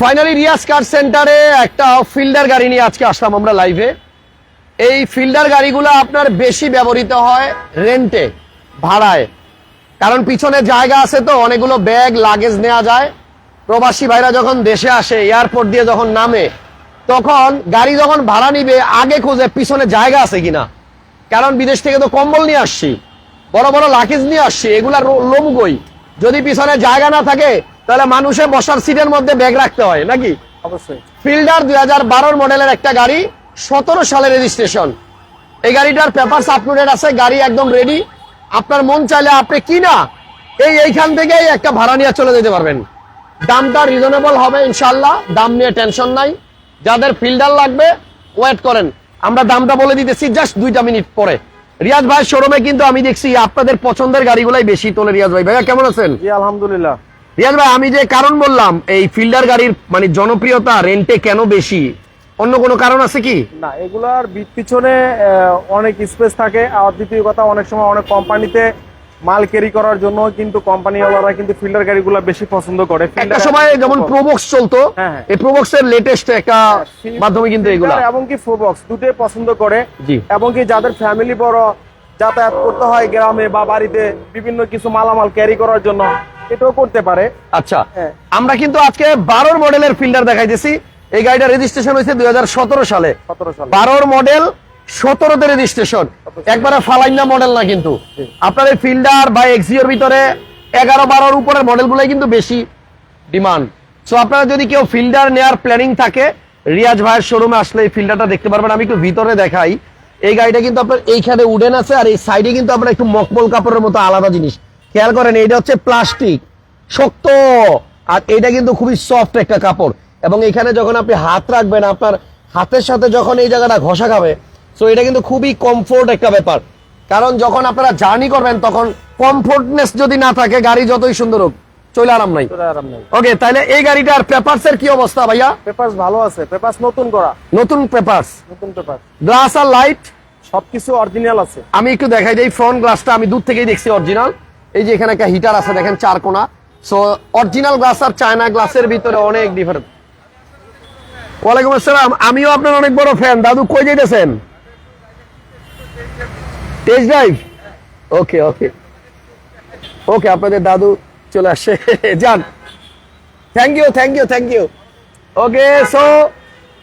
Finally Riaz কার সেন্টারে একটা fielder গাড়ি নিয়ে আজকে আসলাম আমরা লাইভে এই ফিল্ডার গাড়িগুলো আপনার বেশি ব্যবহৃত হয় রেন্টে ভাড়ায়। কারণ পিছনে জায়গা আছে তো, অনেকগুলো ব্যাগ লাগেজ নেওয়া যায়। প্রবাসী ভাইরা যখন দেশে আসে এয়ারপোর্ট দিয়ে যখন নামে, তখন গাড়ি যখন ভাড়া নিবে, আগে খোঁজে পিছনে জায়গা আছে কিনা। কারণ বিদেশ থেকে তো কম্বল নিয়ে আসছি, বড় বড় লাগেজ নিয়ে আসছি, এগুলা লোমগই যদি পিছনে জায়গা না থাকে তাহলে মানুষের বসার সিটের মধ্যে ব্যাগ রাখতে হয় নাকি? অবশ্যই। ফিল্ডার দুই হাজার বারোর মডেলের একটা গাড়ি সতেরো সালের রেজিস্ট্রেশন এই গাড়িটার পেপারস আপলোডেড আছে গাড়ি একদম রেডি আপনার মন চাইলে আপনি কিনা এই এইখান থেকেই একটা ভাড়া নিয়ে চলে যেতে পারবেন। দামটা রিজনেবল হবে ইনশাল্লাহ দাম নিয়ে টেনশন নাই। যাদের ফিল্ডার লাগবে ওয়েট করেন। আমরা দামটা বলে দিতেছি জাস্ট দুইটা মিনিট পরে। রিয়াজ ভাই শোরুমে কিন্তু আমি দেখছি আপনাদের পছন্দের গাড়িগুলাই বেশি তোলে। রিয়াজ ভাই ভাইয়া কেমন আছেন? আলহামদুলিল্লাহ। রিয়াজ ভাই আমি যে কারণ বললাম এই ফিল্ডার গাড়ির মানে জনপ্রিয়তা রেন্টে কেন বেশি? অন্য কোনো কারণ আছে কি? না এগুলার পিছনে অনেক স্পেস থাকে। আর দ্বিতীয় কথা অনেক সময় অনেক কোম্পানিতে মাল ক্যারি করার জন্য কিন্তু কোম্পানিওয়ালারা কিন্তু ফিল্ডার গাড়িগুলো বেশি পছন্দ করে। একটা সময় যেমন প্রোবক্স চলতো হ্যাঁ, হ্যাঁ। এই প্রোবক্স এর লেটেস্ট একটা মাধ্যমে কিন্তু এগুলা। এবং কি বক্স দুটোই পছন্দ করে। এবং কি যাদের ফ্যামিলি বড় যাতায়াত করতে হয় গ্রামে বা বাড়িতে বিভিন্ন কিছু মালামাল ক্যারি করার জন্য এটাও করতে পারে। আচ্ছা হ্যাঁ। আমরা কিন্তু আজকে বারোর মডেলের ফিল্ডার দেখাইতেছি। এই গাড়িটা রেজিস্ট্রেশন হয়েছে দুই হাজার সতেরো সালে। বারোর মডেল সতেরোতে রেজিস্ট্রেশন একবারে ফালাইনা মডেল না কিন্তু। আপনাদের ফিল্ডার বা এক্সিওর ভিতরে এগারো বারোর উপরের মডেল গুলাই কিন্তু বেশি ডিমান্ড সো আপনারা যদি কেউ ফিল্ডার নেওয়ার প্ল্যানিং থাকে রিয়াজ ভাইয়ের শোরুমে আসলে এই ফিল্ডারটা দেখতে পারবেন। আমি একটু ভিতরে দেখাই। এই গাড়িটা কিন্তু আপনার এইখানে উডেন আছে আর এই সাইডে কিন্তু আপনার একটু মকমল কাপড়ের মতো আলাদা জিনিস। খেয়াল করেন এটা হচ্ছে প্লাস্টিক শক্ত। আর এটা কিন্তু খুবই সফট একটা কাপড়। এবং এখানে যখন আপনি হাত রাখবেন আপনার হাতের সাথে যখন এই জায়গাটা ঘষা খাবে সো এটা কিন্তু খুবই কমফোর্ট একটা ব্যাপার। কারণ যখন আপনারা জার্নি করবেন তখন কমফোর্টনেস যদি না থাকে গাড়ি যতই সুন্দর হোক চলে আরাম নাই। আরাম নেই। ওকে তাহলে এই গাড়িটার পেপারস এর কি অবস্থা ভাইয়া? পেপারস ভালো আছে পেপারস নতুন করা। নতুন পেপারস নতুন পেপার গ্লাস আর লাইট সবকিছু অরিজিনাল আছে। আমি একটু দেখাই দিই ফ্রন্ট গ্লাসটা আমি দূর থেকেই দেখছি অরিজিনাল এই যে এখানে একটা হিটার আছে, দেখেন চার কোনা। সো অরিজিনাল গ্লাস আর চায়না গ্লাসের ভিতরে অনেক ডিফারেন্ট ওয়ালাইকুম আসসালাম, আমিও আপনার অনেক বড় ফ্যান দাদু, কই যাইতেছেন? টেস্ট ড্রাইভ ওকে ওকে ওকে আপনাদের দাদু চলে আসছে। যান। Thank you thank you thank you okay so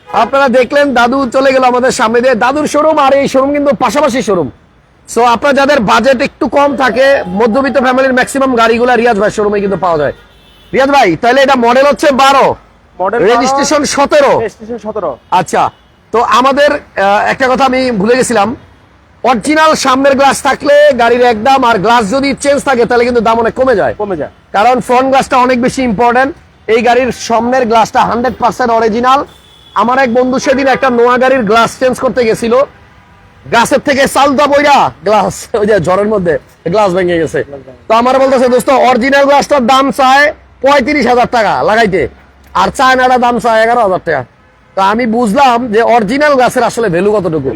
আপনারা দেখলেন দাদু চলে গেল আমাদের সামনে দিয়ে। দাদুর শোরুম আর এই শোরুম কিন্তু পাশাপাশি শোরুম সো আপনার যাদের বাজেট একটু কম থাকে মধ্যবিত্ত ফ্যামিলির ম্যাক্সিমাম গাড়িগুলো রিয়াজ ভাই শোরুমে কিন্তু পাওয়া যায়। রিয়াজ ভাই তাহলে এটা মডেল হচ্ছে বারো। মডেল রেজিস্ট্রেশন সতেরো। রেজিস্ট্রেশন সতেরো। আচ্ছা তো আমাদের একটা কথা আমি ভুলে গেছিলাম। অরিজিনাল সামনের গ্লাস থাকলে গাড়ির একদম আর গ্লাস যদি চেঞ্জ থাকে তাহলে কিন্তু দাম অনেক কমে যায়। কমে যায়। কারণ ফ্রন্ট গ্লাসটা অনেক বেশি ইম্পর্টেন্ট এই গাড়ির সামনের গ্লাসটা হান্ড্রেড পার্সেন্ট অরিজিনাল আমার এক বন্ধু সেদিন একটা নোয়া গাড়ির গ্লাস চেঞ্জ করতে গেছিল। গাছের থেকে চালতা বইরা গ্লাস ওই যে ঝড়ের মধ্যে গ্লাস ভেঙে গেছে। তো আমার বলতেছে দোস্ত অরিজিনাল গ্লাসটার দাম চায় পঁয়ত্রিশ হাজার টাকা লাগাইতে আর চায়নাটা দাম চায় এগারো হাজার টাকা। তো আমি বুঝলাম যে অরিজিনাল গ্লাসের আসলে ভ্যালু কতটুকু।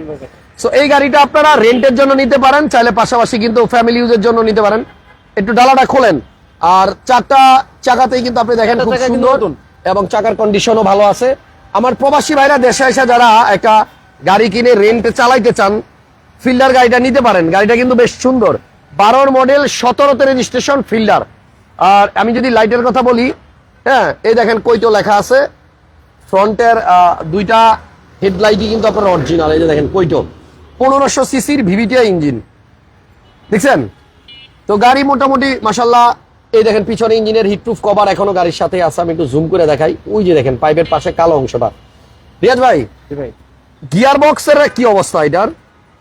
সো এই গাড়িটা আপনারা রেন্টের জন্য নিতে পারেন চাইলে পাশাপাশি কিন্তু ফ্যামিলি ইউজের জন্য নিতে পারেন। একটু ডালাটা খোলেন আর চারটা চাকাতেই কিন্তু আপনি দেখেন খুব সুন্দর। এবং চাকার কন্ডিশনও ভালো আছে। আমার প্রবাসী ভাইরা দেশে এসে যারা একটা গাড়ি কিনে রেন্টে চালাইতে চান ফিল্ডার গাড়িটা নিতে পারেন। গাড়িটা কিন্তু বেশ সুন্দর। বারোর মডেল সতেরোতে রেজিস্ট্রেশন ফিল্ডার আর আমি যদি লাইটের কথা বলি হ্যাঁ এই দেখেন কইটো লেখা আছে। ফ্রন্টের দুইটা হেডলাইটই কিন্তু আপনার অরিজিনাল এই যে দেখেন কইটো পনেরোশো সিসির ভিভিটিআই ইঞ্জিন। দেখছেন? তো গাড়ি মোটামুটি মাসাল্লাহ এই দেখেন পিছনে ইঞ্জিনের হিটপ্রুফ কভার এখনও গাড়ির সাথে আছে, আমি একটু জুম করে দেখাই। ওই যে দেখেন পাইপের পাশে কালো অংশটা। রিয়াজ ভাই? ভাই। গিয়ার বক্সের কি অবস্থা এটার?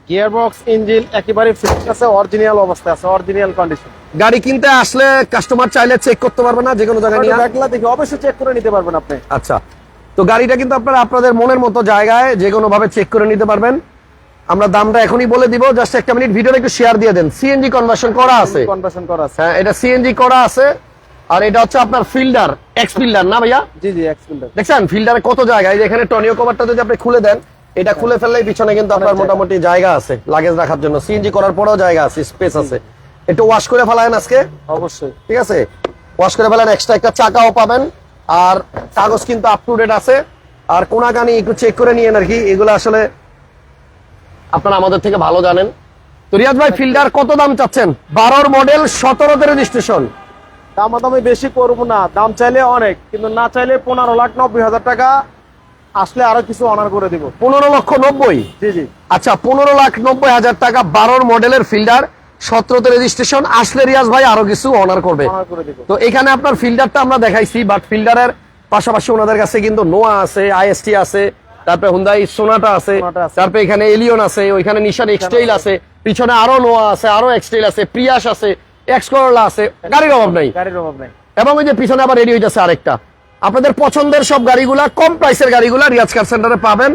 গিয়ার বক্স ইঞ্জিন একেবারে ফিট আছে অরিজিনাল অবস্থায় আছে অরিজিনাল কন্ডিশন গাড়ি কিনতে আসলে কাস্টমার চাইলে চেক করতে পারবে না যে কোনো জায়গায় নিয়ে দেখলা দেখি অবশ্যই চেক করে নিতে পারবেন আপনি। আচ্ছা। তো গাড়িটা কিন্তু আপনারা আপনাদের মনের মতো জায়গায় যে কোনো ভাবে চেক করে নিতে পারবেন। আমরা দামটা এখনই বলে দিব জাস্ট একটা মিনিট ভিডিওটা একটু শেয়ার দিয়ে দেন। সিএনজি কনভার্সন করা আছে। কনভার্সন করা আছে। হ্যাঁ এটা সিএনজি করা আছে। আর এটা হচ্ছে আপনার ফিল্ডার এক্স ফিল্ডার না ভাইয়া? জি জি এক্সপিল্ডার দেখছেন? ফিল্ডারে কত জায়গা এই যে এখানে টনিও কভারটা যদি আপনি খুলে দেন এটা খুলে ফেললেই পিছনে কিন্তু আপনার মোটামুটি জায়গা আছে লাগেজ রাখার জন্য। সিএনজি করার পরেও জায়গা আছে স্পেস আছে। একটু ওয়াশ করে ফেলায়েন আজকে। অবশ্যই। ঠিক আছে? ওয়াশ করে ফেলেন এক্সট্রা একটা চাকাও পাবেন। আর কাগজ কিন্তু আপ টু ডেট আছে। আর কোনাকানি একটু চেক করে নিয়েন আর কি। এগুলো আসলে আপনারা আমাদের থেকে ভালো জানেন। তো রিয়াজ ভাই ফিল্ডার কত দাম চাচ্ছেন? বারোর মডেল সতেরোতে রেজিস্ট্রেশন দামাদামি বেশি করব না। দাম চাইলে অনেক কিন্তু না চাইলে পনেরো লাখ নব্বই হাজার টাকা আসলে আরও কিছু অনার করে দিব। পনেরো লক্ষ নব্বই? জি জি। আচ্ছা পনেরো লাখ নব্বই হাজার টাকা বারোর মডেলের ফিল্ডার সতেরোতে রেজিস্ট্রেশন আসলে রিয়াজ ভাই আরও কিছু অনার করবে। তো এখানে আপনার ফিল্ডারটা আমরা দেখাইছি বাট ফিল্ডারের পাশাপাশি ওনাদের কাছে কিন্তু নোয়া আছে আইএসটি আছে তারপরে হুন্দাই সোনাটা আছে। তারপরে এখানে এলিয়ন আছে ওইখানে নিশান এক্সটেইল আছে। পিছনে আরও নোয়া আছে আরও এক্সটেইল আছে প্রিয়াস আছে এক্স করোলা আছে গাড়ির অভাব নাই। গাড়ির অভাব নাই। এবং ওই যে পিছনে আবার রেডি হইতেছে আরেকটা। আপনাদের পছন্দের সব গাড়িগুলা কম প্রাইসের গাড়িগুলা রিয়াজ কার সেন্টারে পাবেন।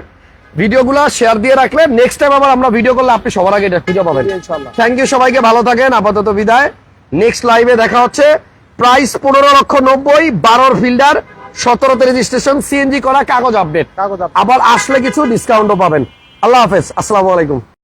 ভিডিওগুলা শেয়ার দিয়ে রাখলে নেক্সট টাইম আবার আমরা ভিডিও করলে আপনি সবার আগে এটা খুঁজে পাবেন। থ্যাংক ইউ সবাইকে ভালো থাকেন আপাতত বিদায়। নেক্সট লাইভে দেখা হচ্ছে। প্রাইস পনেরো লক্ষ নব্বই বারোর ফিল্ডার সতেরোতে রেজিস্ট্রেশন সিএনজি করা কাগজ আপডেট আবার আসলে কিছু ডিসকাউন্টও পাবেন। আল্লাহ হাফেজ আসসালামু আলাইকুম।